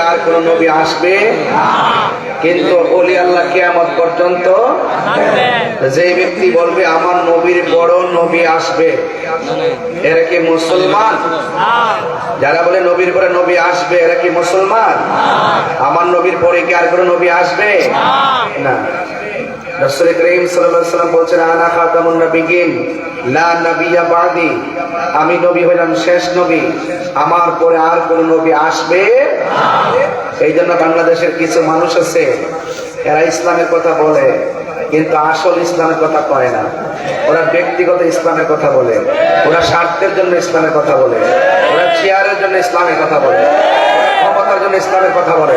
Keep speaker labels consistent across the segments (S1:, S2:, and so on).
S1: পরে আর কোন নবী আসবে? কিন্তু অলি আল্লাহ কিয়ামত পর্যন্ত যে ব্যক্তি বলবে, আমার নবীর বড় নবী আসবে। এরা কি মুসলমান? যারা বলে, নবীর পরে নবী আসবে, এরা কি মুসলমান? আমার নবীর পরে কি আর কোনো নবী আসবে? না। রাসূল করিম সাল্লাল্লাহু আলাইহি সাল্লাম বলছেন, আনা খাতামুন নবিয়িন, লা নবিয়্যা বাদি। আমি নবী হইলাম শেষ নবী। আমার পরে আর কোন নবী আসবে এই জন্য বাংলাদেশের কিছু মানুষ আছে, এরা ইসলামের কথা বলে, কিন্তু আসল ইসলামের কথা কয় না। ওরা ব্যক্তিগত ইসলামের কথা বলে, ওরা স্বার্থের জন্য ইসলামের কথা বলে, ওরা চেয়ারের জন্য ইসলামের কথা বলে ক্ষমতার জন্য ইসলামের কথা বলে।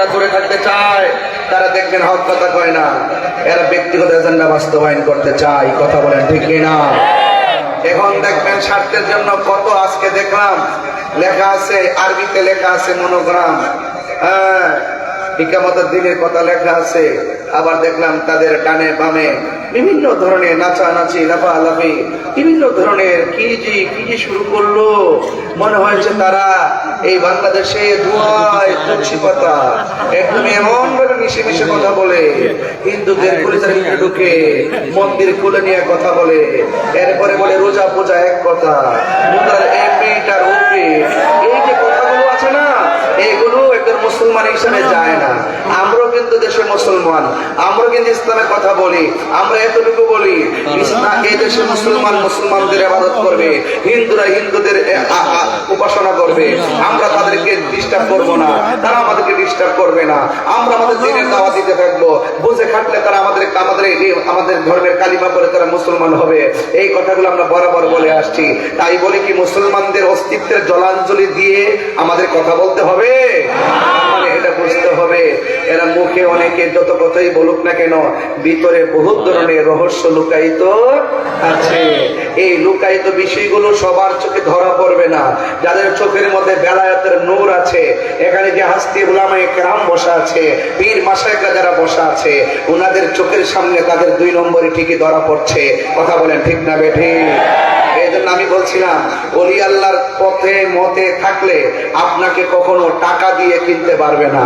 S1: যারা দূরে থাকতে চায়, তারা দেখবেন হক কথা কয় না। এরা ব্যক্তিগত এজেন্ডা বাস্তবায়ন করতে চায়, কথা বলেন ঠিক না এখন দেখবেন স্বার্থের জন্য কত আজকে দেখলাম, লেখা আছে, আরবিতে লেখা আছে মনোগ্রাম। হ্যাঁ ইকামতের দিনের কথা লেখা আছে। আবার দেখলাম তাদের ডানে বামে বিভিন্ন ধরনের নাচানাচি, লাফালাফি, বিভিন্ন ধরনের কি যে কি যে শুরু করল। মনে হয়েছে তারা এই বাংলাদেশে ধোয়ায় তুলসী পাতা একদম এমন ভাবে মিশে মিশে কথা বলে। হিন্দুদের ভিতরে ঢুকে মন্দির খুলে নিয়ে কথা বলে। এরপরে বলে রোজা পূজা এক কথা। মুদ্রার উপরে এই যে আছে না? এগুলো একজন মুসলমান যায় না। আমরাও কিন্তু দেশের মুসলমান। আমরা কিন্তু ইসলামের কথা বলি। আমরা এতটুকু বলি এই দেশের মুসলমান মুসলমানদের আবাদত করবে। হিন্দুরা হিন্দুদের উপাসনা করবে। আমরা তাদেরকে ডিস্টার্ব করব ডিস্টার্ব করবে না। আমরা আমাদের দিনের দাওয়া দিতে থাকব। বুঝে খাটলে তারা আমাদের আমাদের আমাদের ধর্মের কালিমা করে তারা মুসলমান হবে। এই কথাগুলো আমরা বরাবর বলে আসছি। তাই বলে কি মুসলমানদের অস্তিত্বের জলাঞ্জলি দিয়ে আমাদের কথা বলতে হবে? এটা বুঝতে হবে। এরা মুখে অনেকে যত কথাই বলুক না কেন ভিতরে বহুত ধরনের রহস্য লুকায়িত আছে। এই লুকায়িত বিষয়গুলো সবার চোখে ধরা পড়বে না। যাদের চোখের মধ্যে বেলায়াতের নূর আছে। এখানে যে হাস্তি উলামায়ে কেরাম বসা আছে, পীর মাসায়করা যারা বসা আছে ওনাদের চোখের সামনে তাদের দুই নম্বরে ঠিকই ধরা পড়ছে। কথা বলেন ঠিক না বেঠি আমি বলছিলাম অলি আল্লাহর পথে, মতে থাকলে আপনাকে কখনো টাকা দিয়ে কিনতে পারবে না।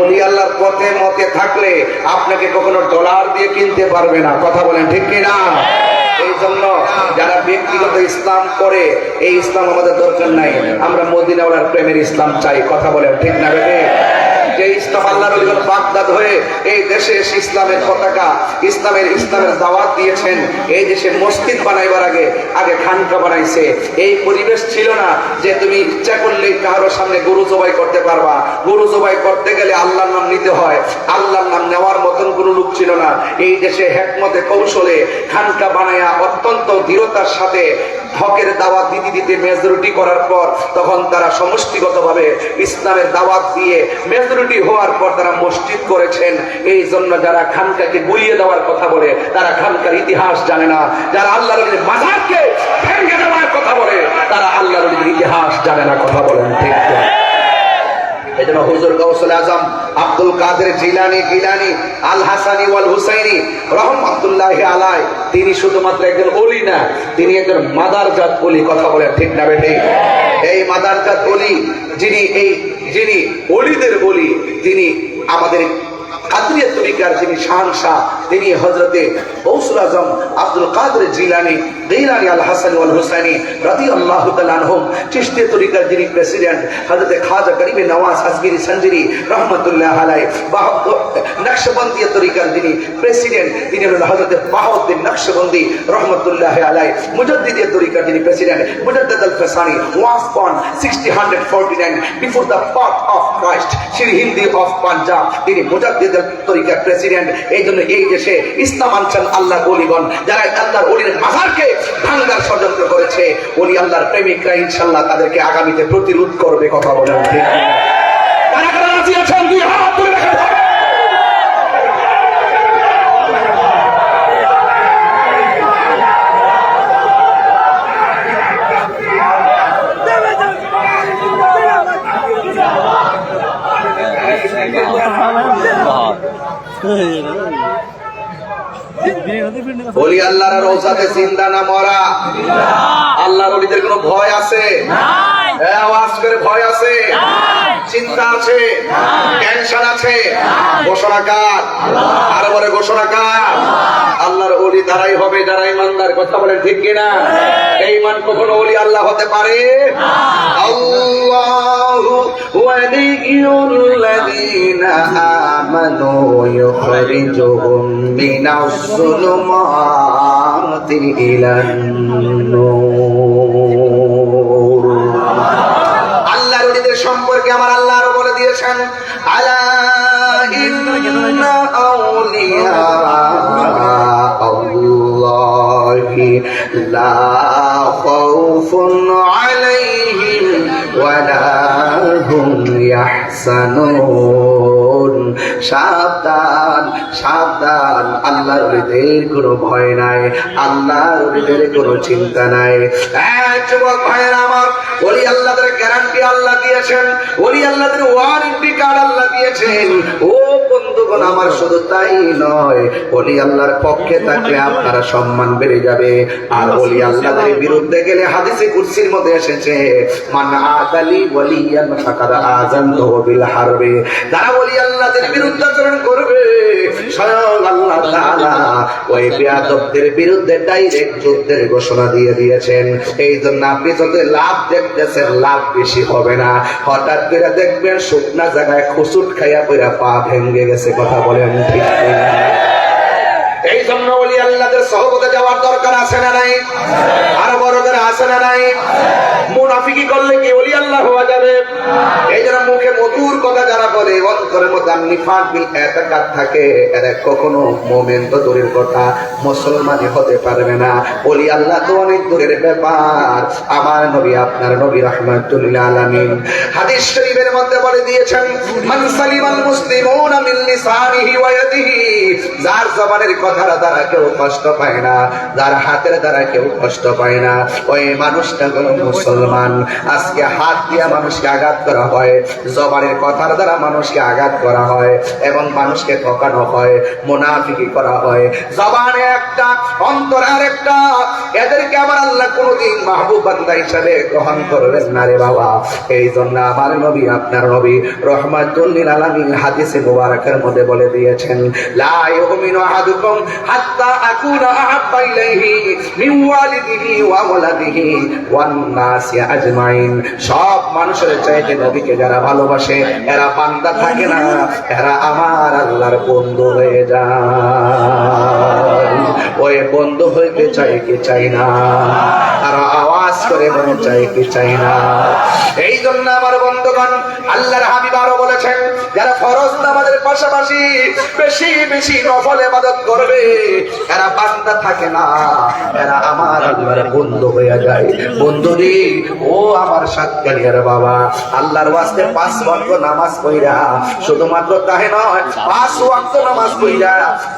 S1: অলি আল্লাহর পথে, মতে থাকলে আপনাকে কখনো ডলার দিয়ে কিনতে পারবে না। কথা বলেন ঠিক কি না এই জন্য যারা ইসলাম করে, এই ইসলাম আমাদের দরকার নাই। আমরা মদিনাওয়ালার প্রেমের ইসলাম চাই। কথা বলেন ঠিক না বেটে যে বাগদাদ হয়ে এই দেশে এসে ইসলামের পতাকা, ইসলামের ইসলামের দাওয়াত দিয়েছেন, এই দেশে মসজিদ বানাইবার আগে আগে বানাইছে। এই পরিবেশ ছিল না যে তুমি ইচ্ছা করলেই কারোর সামনে গরু জবাই করতে পারবা। গরু জবাই করতে গেলে আল্লাহর নাম নিতে হয়। আল্লাহর নাম নেওয়ার মতন কোনো লোক ছিল না। এই দেশে হেকমতে কৌশলে খানকা বানায়া অত্যন্ত দৃঢ়তার সাথে হকের দাওয়াত দিতে দিতে মেজরিটি করার পর তখন তারা সমষ্টিগতভাবে ইসলামের দাওয়াত দিয়ে মেজরিটি হওয়ার পর তারা মসজিদ করেছেন। এই জন্য যারা খানকাকে গুলিয়ে দেওয়ার কথা বলে, তারা খানকার ইতিহাস জানে না। যারা আল্লাহ মাজারকে ভেঙে দেওয়ার কথা বলে, তারা আল্লাহ রবির ইতিহাস জানে না। কথা বলেন ঠিক? এই জন্য হুজুর গৌসুল আজম, আব্দুল কাদের জিলানি, গিলানি, আল হাসানি ওয়াল হুসাইনি রহমতুল্লাহ আলাই, তিনি শুধুমাত্র একজন অলি না, তিনি একজন মাদারজাত অলি, কথা বলে ঠিক না বেটে এই মাদারজাত অলি যিনি, এই যিনি অলিদের অলি, তিনি আমাদের কাদরিয়া তরিকার যিনি তিনি হজরতে গৌসুল আজম আব্দুল কাদের জিলানি, গিলানি আল হাসান ওয়াল হুসাইনি রাদিয়াল্লাহু তাআলা আনহুম, চিশতি তরিকার যিনি প্রেসিডেন্ট, হযরতে খাজা গরিবে নওয়াজ আজমিরি সঞ্জিরি রহমাতুল্লাহ আলাই নকশবন্দিয়া তরিকার যিনি প্রেসিডেন্ট, তিনি হলেন বাহাউদ্দিন নকশবন্দি রহমাতুল্লাহ আলাই মুজাদ্দিদিয়া তরিকার যিনি president Alf Sani, was born 1649 before the birth of Christ Sirhind of Punjab, তিনি আল তরিকার প্রেসিডেন্ট, এই জন্য এই দেশে আনছেন আল্লাহ যারা আল্লাহর অলির মাজারকে ভাঙ্গার ষড়যন্ত্র করেছে অলি আল্লাহর প্রেমিকরা ইনশাল্লাহ তাদেরকে আগামীতে প্রতিরোধ করবে, কথা বলেন ঠিক কারা কারা রাজি আছেন? বলি আল্লাহর রোজাতে জিন্দা না মরা। আল্লাহর ওলিদের কোনো ভয় আছে? এ, আওয়াজ করে ভয় আছে? চিন্তা আছে? টেনশন আছে? ঘোষণা কার? আর বলে আল্লাহর অলি দ্বারাই হবে যারা ইমানদার কথা বলে ঠিক কিনা? এই মান কখনো অলি আল্লাহ হতে পারে? আল্লাহু ওয়ালিয়ুল্লাযীনা আমানু ইউখরিজুহুম মিনাস যুলুমাতি ইলান নূর। লা খাউফুন আলাইহিম ওয়ালা হুম ইয়াহসানুন সাবধান সাবধান। আল্লাহর ওলিদের কোনো ভয় নাই, আল্লাহর ওলিদের কোনো চিন্তা নাই। যুবক ভাইয়ের আমার, ওলি আল্লাহদের গ্যারান্টি আল্লাহ দিয়েছেন, ওলি আল্লাহদের ওয়ারেন্টি কার্ড আল্লাহ দিয়েছেন। ও বন্ধুগণ আমার শুধু তাই নয় ওলি আল্লাহর পক্ষে থাকলে আপনারা সম্মান বেড়ে যাবে। আর ওলি আল্লাহদের বিরুদ্ধে গেলে হাদিসে কুরসির মধ্যে এসেছে, মান আদালি হারবে। বিরুদ্ধাচরণ করবে এই জন্য লাভ বেশি হবে না। হঠাৎ করে দেখবেন শুকনা জায়গায় খুসুট খাইয়া পা ভেঙে গেছে কথা বলেন ঠিক কিনা? এই জন্য বলি, আল্লাহদের সহবতে যাওয়ার দরকার আছে না নাই আর বড় করে আছে না নাই মুনাফিকি করলে কি ওলি আল্লাহ হওয়া যাবে? এই যারা মুখে মধুর কথা যারা বলে অন্তরের মধ্যে নিফাক বিল এতাকাত থাকে। এরা কখনো মোমেন্ট তো দূরের কথা মুসলমানই হতে পারবে না। ওলি আল্লাহ তো অনেক দূরের ব্যাপার। আমার নবী আপনার নবী রহমাতুল্লাহ আলামিন। হাদিস শরীফের মধ্যে বলে দিয়েছেন মান সালিমাল মুসলিমুনা মিন লিসানিহি ওয়া ইয়াদিহি। যার জবানের কথার দ্বারা কেউ কষ্ট পায় না যার হাতের দ্বারা কেউ কষ্ট পায় না। ওই মানুষটা হলো মুসলমান। আজকে হাত দিয়ে মানুষকে আঘাত করা হয়, জবানের কথার দ্বারা মানুষকে আঘাত করা হয়, এবং মানুষকে ঠকানো হয়, মুনাফিকি করা হয়। জবানে একটা, অন্তরে আর একটা এদেরকে আমার আল্লাহ কোনোদিন মাহবুব বান্দা হিসাবে গ্রহণ করবেন না রে বাবা। এই জন্য আমার নবী, আপনার নবী রহমাতুল্লিল আলামিন হাদিসে মুবারকের মধ্যে বলে দিয়েছেন, লা ইউমিনু আহাদুকুম হাত্তা আকুনা আহাব্বা ইলাইহি মিন ওয়ালিদিহি ওয়া ওয়ালাদিহি ওয়ান নাসি আজমাইন। সব মানুষের চাইতে নবীকে যারা ভালোবাসে, এরা বান্দা থাকে না, এরা আমার আল্লাহর বন্ধু হয়ে যায়। ওই বন্ধু হইতে চাই কি চাই না? আর আওয়াজ করে মনে চাই কি চাই না? এই জন্য আমার বন্ধুগণ, আল্লাহর হাবিব আরও বলেছেন, যারা ফরজ নামাজের পাশাপাশি বেশি বেশি নফল ইবাদত করবে। এরা বান্দা থাকে না, এরা আমার আল্লাহর বন্ধু হয়ে যায়। বন্ধু রে ও আমার সাতকালিয়ার বাবা, আল্লাহর ওয়াস্তে পাঁচ ওয়াক্ত নামাজ পড়া শুধুমাত্র তাহে নয়, পাঁচ ওয়াক্ত নামাজ পড়া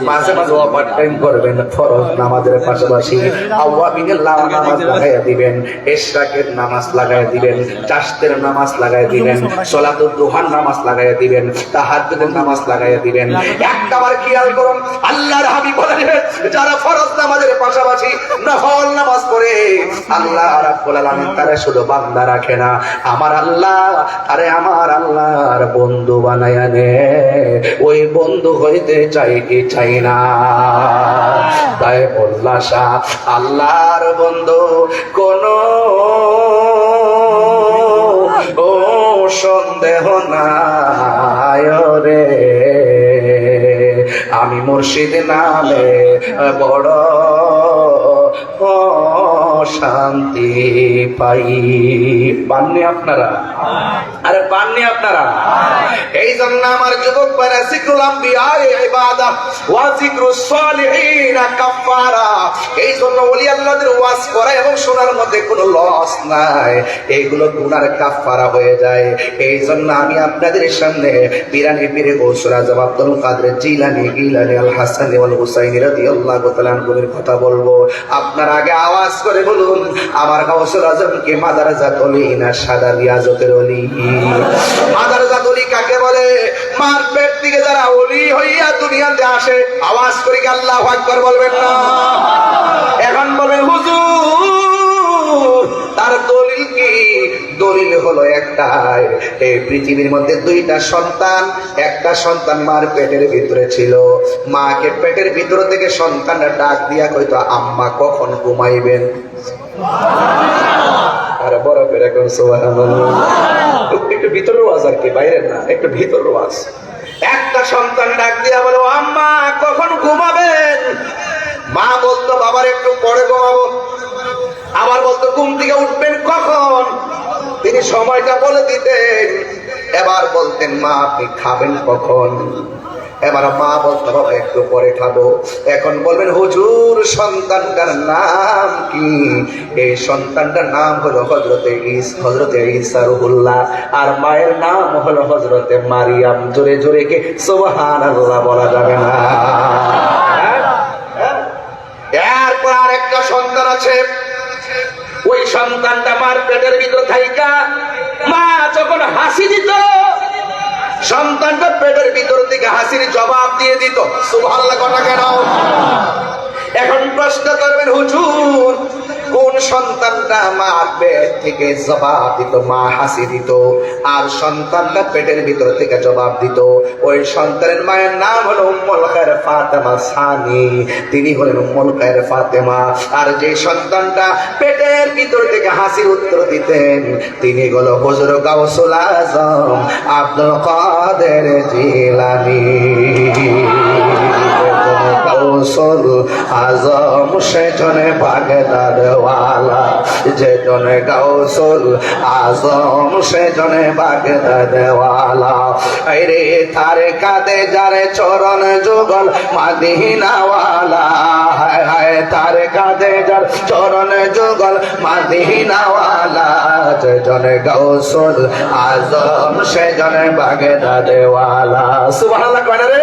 S1: মাঝে মাঝে ওভার টাইম করবেন, ফরজ নামাজের পাশাপাশি আওয়াবিনের নামাজ লাগাইয়া দিবেন, এশরাকের নামাজ লাগাইয়া দিবেন, চাষতের নামাজ লাগাইয়া দিবেন সলাতুল দুহার নামাজ লাগাইয়া দিবেন, তাহাজ্জুদের নামাজ লাগাইয়া দিবেন একটাবার খেয়াল করুন আল্লাহর হাবিব বলেন যারা ফরজ নামাজের পাশাপাশি নফল নামাজ পড়ে আল্লাহ রাব্বুল আলামিন তারা শুধু বান্দা রাখে না আমার আল্লাহ আরে আমার আল্লাহর বন্ধু বানায়া নে। ওই বন্ধু হইতে চাই কি চাই না? তাই বল্লাসা আল্লাহর বন্ধু সন্দেহ নাই রে। আমি মুর্শিদ নামে বড় শান্তি পাই। পাননি আপনারা? আরে পাননি আপনারা? এই জন্য আমার যুবক ভাইরা জিক্রুল আম্বিয়া ইবাদা, ওয়া সালিহিন কাফারা এই জন্য অলি আল্লাহদের ওয়াজ করা এবং শোনার মধ্যে কোনো লস নাই। এইগুলো গুনার কাফারা হয়ে যায়। এই জন্য আমি আপনাদের সামনে বিরানি গোসরা গৌসরা জবাবদুল কাদের জিলানি, গিলানি আল হাসানি আল হুসাইন রাদি আল্লাহ গোতালানগুলির কথা বলব। আপনার আগে আওয়াজ করে বলুন, আমার গৌসর আজমকে মাদার জাত অলি না সাদা রিয়াজতের অলি? মাদার জাত অলি কাকে বলে? মার পেট থেকে যারা অলি হইয়া দুনিয়াতে আসে, আওয়াজ করি আল্লাহ আকবর বলবেন না? হলো একটাই। এই পৃথিবীর মধ্যে দুইটা সন্তান, একটা সন্তান মার পেটের ভিতরে ছিল। মাকে পেটের ভিতর থেকে সন্তানটা ডাক দিয়া কইতো, আম্মা, কখন ঘুমাইবেন? আর একটু আর কি, বাইরের না, একটু একটা সন্তান ডাক দিয়া বলো, আম্মা, কখন ঘুমাবেন? মা বলতো, বাবার একটু পরে ঘুমাবো। আবার বলতো, ঘুম থেকে উঠবেন কখন? তিনি সময়টা বলে দিতেন। এবার বলতেন, মা, আপনি খাবেন কখন? এবার মা বলতো বাবা, একটু পরে খাব। এখন বলবেন, হুজুর, সন্তানটার নাম কি? এই সন্তানটার নাম হলো হজরতে ইস হজরতে ইসা রুহুল্লাহ। আর মায়ের নাম হলো হজরতে মারিয়াম। জোরে জোরে কে? সোহান আল্লাহ বলা যাবে না। হ্যাঁ? হ্যাঁ? এরপর আর একটা সন্তান আছে। ওই সন্তানটা মার পেটের ভিতরে থাইকা, মা যখন হাসি দিত, সন্তানটা পেটের ভিতর থেকে হাসির জবাব দিয়ে দিত সুভাল্লা কথা কেন? এখন প্রশ্ন করবেন, হুজুর সন্তানটা মার পেট থেকে জবাব দিত, মা হাসি দিত, আর সন্তানটা পেটের ভিতর থেকে জবাব দিত। ওই সন্তানের মায়ের নাম হলো উম্মুল খায়ের ফাতেমা সানি, তিনি হলেন উম্মুল খায়ের ফাতেমা। আর যে সন্তানটা পেটের ভিতর থেকে হাসির উত্তর দিতেন, তিনি হলো হুজুর গাউসুল আজম আব্দুল কাদের জিলানী। কৌশল আজম সেজনে বাগদাদওয়ালা যেজনে কৌশল আজম সেজনে বাগদাদওয়ালা রে তার কাঁদে যারে চরণ যুগল মাদিনাওয়ালা। হায় তার কাঁদে যার চরণ যুগল মাদিনাওয়ালা। যেজনে কৌশল আজম সেজনে বাগদাদওয়ালা সুবহানাল্লাহ কয় রে?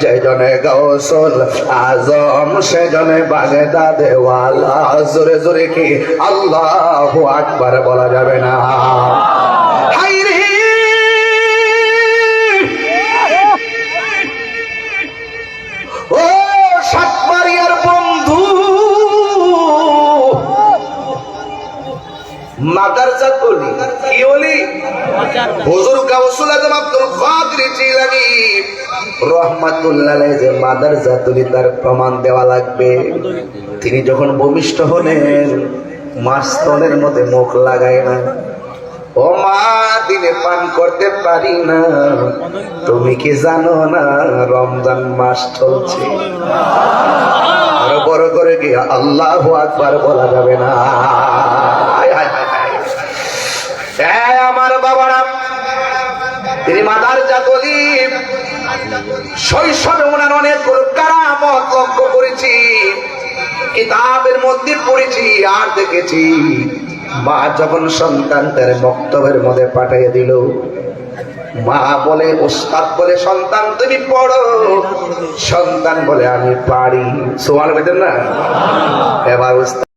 S1: যেজনে গৌসল আজম সেজনে বাগদাদেওয়ালা জোরে জোরে কি? আল্লাহ আকবার বলা যাবে না। হাই মাদারসা কলি কি বলি? হুজুর গাউসুল আজম আব্দুল কাদের জিলানী। যে মাদারসা তুলি তার প্রমাণ দেওয়া লাগবে। তিনি যখন ভূমিষ্ঠ হলেন মাস্তনের মধ্যে মুখ লাগায় না। ও মা, দিনে পান করতে পারি না। তুমি কি জানো না, রমজান মাস চলছে। আরও বড় করে কি আল্লাহ আকবার বলা যাবে না। এই আমার বাবারা, তিনি মাদার জাতলি শৈশবে ওনার অনেক কারামত লক্ষ্য করেছি, কিতাবের মধ্যে পড়েছি আর দেখেছি। মা যখন সন্তান তার বক্তব্যের মধ্যে পাঠিয়ে দিল, মা বলে, ওস্তাদ বলে, সন্তান তুমি পড়ো। সন্তান বলে, আমি পারি। সোয়াল বেতেন না? এবার ওস্তাদ